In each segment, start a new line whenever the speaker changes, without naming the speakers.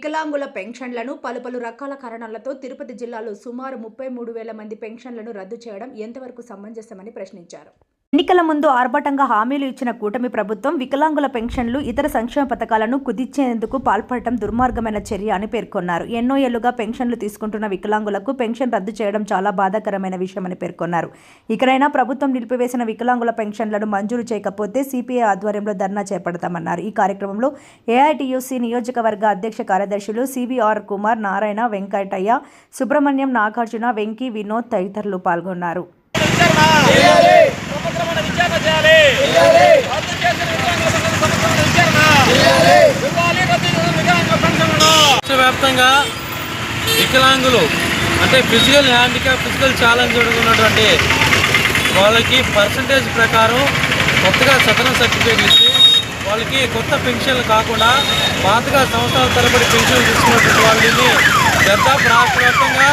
వికలాంగుల పెన్షన్లను పలు పలు రకాల కారణాలతో తిరుపతి జిల్లాలో సుమారు ముప్పై మూడు వేల మంది పెన్షన్లను రద్దు చేయడం ఎంతవరకు సమంజసమని ప్రశ్నించారు. ఎన్నికల ముందు ఆర్భాటంగా హామీలు ఇచ్చిన కూటమి ప్రభుత్వం వికలాంగుల పెన్షన్లు ఇతర సంక్షేమ పథకాలను కుదించేందుకు పాల్పడటం దుర్మార్గమైన చర్య అని పేర్కొన్నారు. ఎన్నో ఏళ్ళుగా పెన్షన్లు తీసుకుంటున్న వికలాంగులకు పెన్షన్ రద్దు చేయడం చాలా బాధాకరమైన విషయమని పేర్కొన్నారు. ఇకనైనా ప్రభుత్వం నిలిపివేసిన వికలాంగుల పెన్షన్లను మంజూరు చేయకపోతే సిపిఐ ఆధ్వర్యంలో ధర్నా చేపడతామన్నారు. ఈ కార్యక్రమంలో ఏఐటియుసి నియోజకవర్గ అధ్యక్ష కార్యదర్శులు సివిఆర్ కుమార్ నారాయణ వెంకటయ్య సుబ్రహ్మణ్యం నాగార్జున వెంకీ వినోద్ తదితరులు పాల్గొన్నారు.
విచారణ సమగ్రమైన విచారణ చేయాలి రద్దు చేసిన వికలాంగుల పెన్షన్ సమగ్రమైన విచారణ ఇవ్వాలి రద్దు చేసిన వికలాంగుల పెన్షన్లను
రాష్ట్ర వ్యాప్తంగా వికలాంగులు అంటే ఫిజికల్ హ్యాండిక్యాప్ ఫిజికల్ ఛాలెంజ్ ఉన్నటువంటి వాళ్ళకి పర్సంటేజ్ ప్రకారం కొత్తగా సదనం సర్టిఫికేట్ ఇచ్చి వాళ్ళకి కొత్త పెన్షన్లు కాకుండా పాతగా సంవత్సరాల తరబడి పెన్షన్లు తీసుకున్నటువంటి వాళ్ళని దాదాపు రాష్ట్ర వ్యాప్తంగా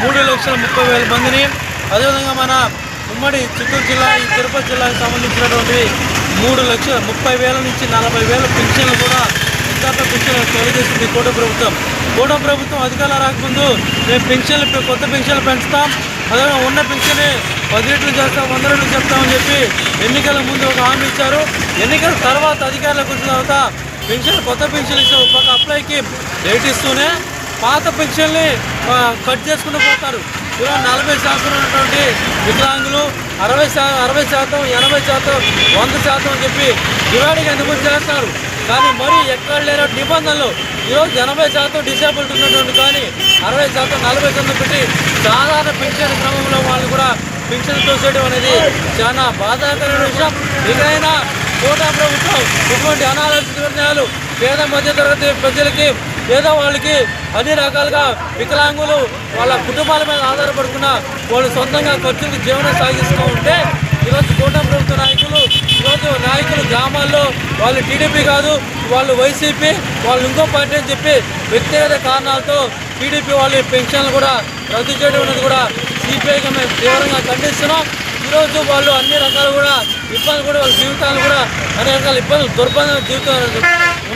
మూడు లక్షల ముప్పై వేల మందిని అదేవిధంగా మన ఉమ్మడి చిత్తూరు జిల్లా ఈ తిరుపతి జిల్లాకు సంబంధించినటువంటి మూడు లక్షల ముప్పై వేల నుంచి నలభై వేల పెన్షన్లు కూడా వృద్ధాప్య పెన్షన్లు తొలగిస్తుంది కోట ప్రభుత్వం. కోట ప్రభుత్వం అధికారులు రాకముందు మేము పెన్షన్లు కొత్త పెన్షన్లు పెంచుతాం. అదే ఉన్న పెన్షన్ పది రెట్లు చేస్తాం వంద రెట్లు చెప్తామని చెప్పి ఎన్నికల ముందు ఒక హామీ ఇచ్చారు. ఎన్నికల తర్వాత అధికారులకు వచ్చిన తర్వాత పెన్షన్ కొత్త పెన్షన్ ఇచ్చే ఒక అప్లైకి రేట్ ఇస్తూనే పాత పెన్షన్ని కట్ చేసుకుంటూ పోతారు. ఇలా నలభై శాతం ఉన్నటువంటి వికలాంగులు అరవై శాతం అరవై శాతం ఎనభై శాతం వంద శాతం అని చెప్పి డివైడింగ్ ఎందుకు చేస్తారు? కానీ మరి ఎక్కడ లేని నిబంధనలు. ఈరోజు ఎనభై శాతం డిసేబుల్డ్ ఉన్నటువంటి కానీ అరవై శాతం నలభై శాతం పెట్టి సాధారణ పెన్షన్ క్రమంలో వాళ్ళు కూడా పెన్షన్ తోసేయడం అనేది చాలా బాధాకరమైన విషయం. ఇకైనా కోటా ప్రభుత్వం ఇటువంటి అనాలోచిత నిర్ణయాలు పేద మధ్యతరగతి ప్రజలకి లేదా వాళ్ళకి అన్ని రకాలుగా వికలాంగులు వాళ్ళ కుటుంబాల మీద ఆధారపడుకున్న వాళ్ళు సొంతంగా ఖర్చులు జీవనం సాగిస్తూ ఉంటే ఈరోజు కూటమి ప్రభుత్వ నాయకులు ఈరోజు నాయకులు గ్రామాల్లో వాళ్ళు టీడీపీ కాదు వాళ్ళు వైసీపీ వాళ్ళు ఇంకో పార్టీ అని చెప్పి వ్యక్తిగత కారణాలతో టీడీపీ వాళ్ళు పెన్షన్లు కూడా రద్దు చేయడం అనేది కూడా సిపిఐగా మేము తీవ్రంగా ఖండిస్తున్నాం. ఈరోజు వాళ్ళు అన్ని రకాలు కూడా ఇబ్బందులు కూడా వాళ్ళ జీవితాలు కూడా అన్ని రకాల ఇబ్బందులు దుర్బంధ జీవితాలు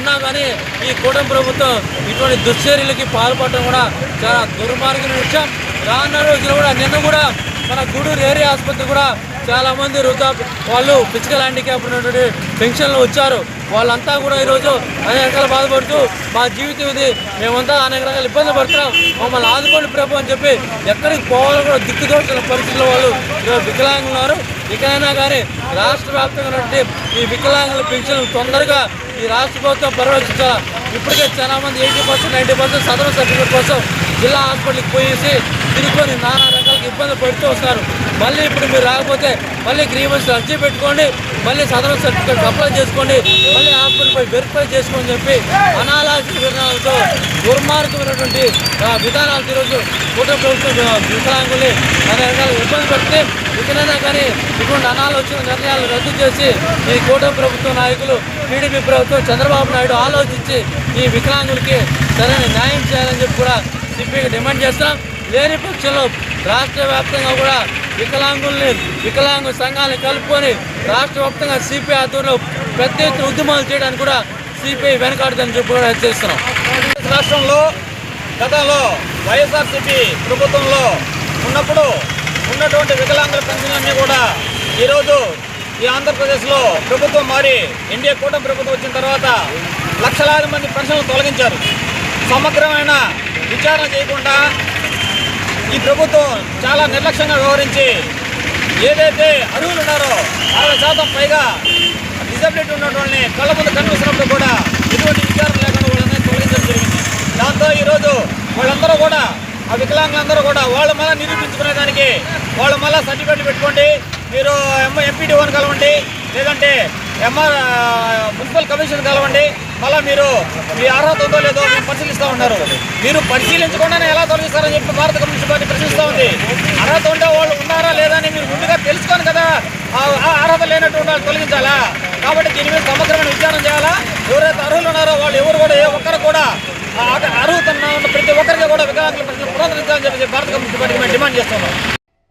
ఉన్నా కానీ ఈ కూటమి ప్రభుత్వం ఇటువంటి దుశ్చర్యలకి పాల్పడటం కూడా చాలా దుర్మార్గం విషయం. రానున్న రోజులు కూడా నిన్న కూడా మన గూడూరు ఏరియా ఆసుపత్రి కూడా చాలామంది వృద్ధా వాళ్ళు ఫిజికల్ హ్యాండిక్యాప్ ఉన్నటువంటి పెన్షన్లు వచ్చారు. వాళ్ళంతా కూడా ఈరోజు అనేక రకాల బాధపడుతూ మా జీవితం ఇది మేమంతా అనేక రకాల ఇబ్బంది పడుతున్నాం. మమ్మల్ని ఆదుకోండి ప్రభు అని చెప్పి ఎక్కడికి పోవాలో కూడా దిక్కుదోచిన పరిస్థితుల్లో వాళ్ళు ఈరోజు వికలాంగులు ఉన్నారు. ఇకైనా కానీ రాష్ట్ర వ్యాప్తంగా ఈ వికలాంగుల పెన్షన్ తొందరగా ఈ రాష్ట్ర ప్రభుత్వం పర్యవేక్షించాలా ఇప్పటికే చాలా మంది ఎయిటీ పర్సెంట్ నైంటీ పర్సెంట్ సదరణ సర్టిఫికేట్ కోసం జిల్లా హాస్పిటల్కి పోయేసి తిరుగుకొని నానా ఇబ్బంది పడుతూ వస్తారు మళ్ళీ ఇప్పుడు మీరు రాకపోతే మళ్ళీ గ్రీవెన్స్ అర్జీ పెట్టుకోండి మళ్ళీ సదరణ సర్టిఫికేట్ అప్లై చేసుకోండి మళ్ళీ హాస్పిటల్పై పోయి వెరిఫై చేసుకోని చెప్పి అనాలోచిత విధానాలతో దుర్మార్గమైనటువంటి విధానాలు ఈరోజు కుటుంబ ప్రభుత్వం ఆ, వికలాంగుల్ని అనేక రకాల ఇబ్బంది పెడితే ఇకనైనా కానీ ఇటువంటి అనాలోచన నిర్ణయాలు రద్దు చేసి ఈ కూటమి ప్రభుత్వ నాయకులు టీడీపీ ప్రభుత్వం చంద్రబాబు నాయుడు ఆలోచించి ఈ వికలాంగులకి సరైన న్యాయం చేయాలని చెప్పి కూడా సిపిఐకి డిమాండ్ చేస్తాం లేని పక్షంలో రాష్ట్ర వ్యాప్తంగా కూడా వికలాంగుల్ని వికలాంగు సంఘాలను కలుపుకొని రాష్ట్ర వ్యాప్తంగా సిపిఐ ఆధ్వర్యంలో పెద్ద ఎత్తున ఉద్యమాలు చేయడానికి కూడా సిపిఐ వెనకాడుదని చెప్పి కూడా హెచ్చరిస్తున్నాం.
రాష్ట్రంలో గతంలో వైఎస్ఆర్సీపీ ప్రభుత్వంలో ఉన్నప్పుడు ఉన్నటువంటి వికలాంగుల పెన్షన్లన్నీ కూడా ఈరోజు ఈ ఆంధ్రప్రదేశ్లో ప్రభుత్వం మారి ఎన్డీఏ కూటమి ప్రభుత్వం వచ్చిన తర్వాత లక్షలాది మంది పెన్షన్లు తొలగించారు. సమగ్రమైన విచారణ చేయకుండా ఈ ప్రభుత్వం చాలా నిర్లక్ష్యంగా వ్యవహరించి ఏదైతే అర్హులు ఉన్నారో అరవై శాతం పైగా డిజబిలిటీ ఉన్నటువంటి కళ్ళ ముందు కనిపిస్తున్నప్పుడు కూడా ఎటువంటి విచారణ లేకుండా వాళ్ళని తొలగించడం జరిగింది. దాంతో ఈరోజు వాళ్ళందరూ కూడా ఆ వికలాంగులందరూ కూడా వాళ్ళు మళ్ళీ నిరూపించుకునే దానికి వాళ్ళు మళ్ళీ సర్టిఫికెట్లు పెట్టుకోండి. మీరు ఎం వన్ కలవండి. లేదంటే ఎంఆర్ మున్సిపల్ కమిషన్ కలవండి. మళ్ళీ మీరు మీ అర్హత ఉందో లేదో మేము పరిశీలిస్తూ ఉన్నారు. మీరు పరిశీలించకుండానే ఎలా తొలగిస్తారని చెప్పి భారత కమ్యూనిస్ట్ పార్టీ ప్రశ్నిస్తూ ఉంది. అర్హత ఉండే వాళ్ళు ఉన్నారా లేదా అని మీరు ముందుగా తెలుసుకోను కదా. అర్హత లేనట్టు ఉండాలి తొలగించాలా? కాబట్టి దీని మీద సమగ్రమైన విచారణ చేయాలా? ఎవరైతే అర్హులు ఉన్నారో వాళ్ళు ఎవరు కూడా ఏ ఒక్కరు కూడా ఆ అర్హత ఉన్న ప్రతి ఒక్కరికి కూడా వికలాంగుల ప్రశ్నలు పునరుద్ధరించాలని చెప్పి భారత కమ్యూనిస్ట్ పార్టీ మేము డిమాండ్ చేస్తున్నాం.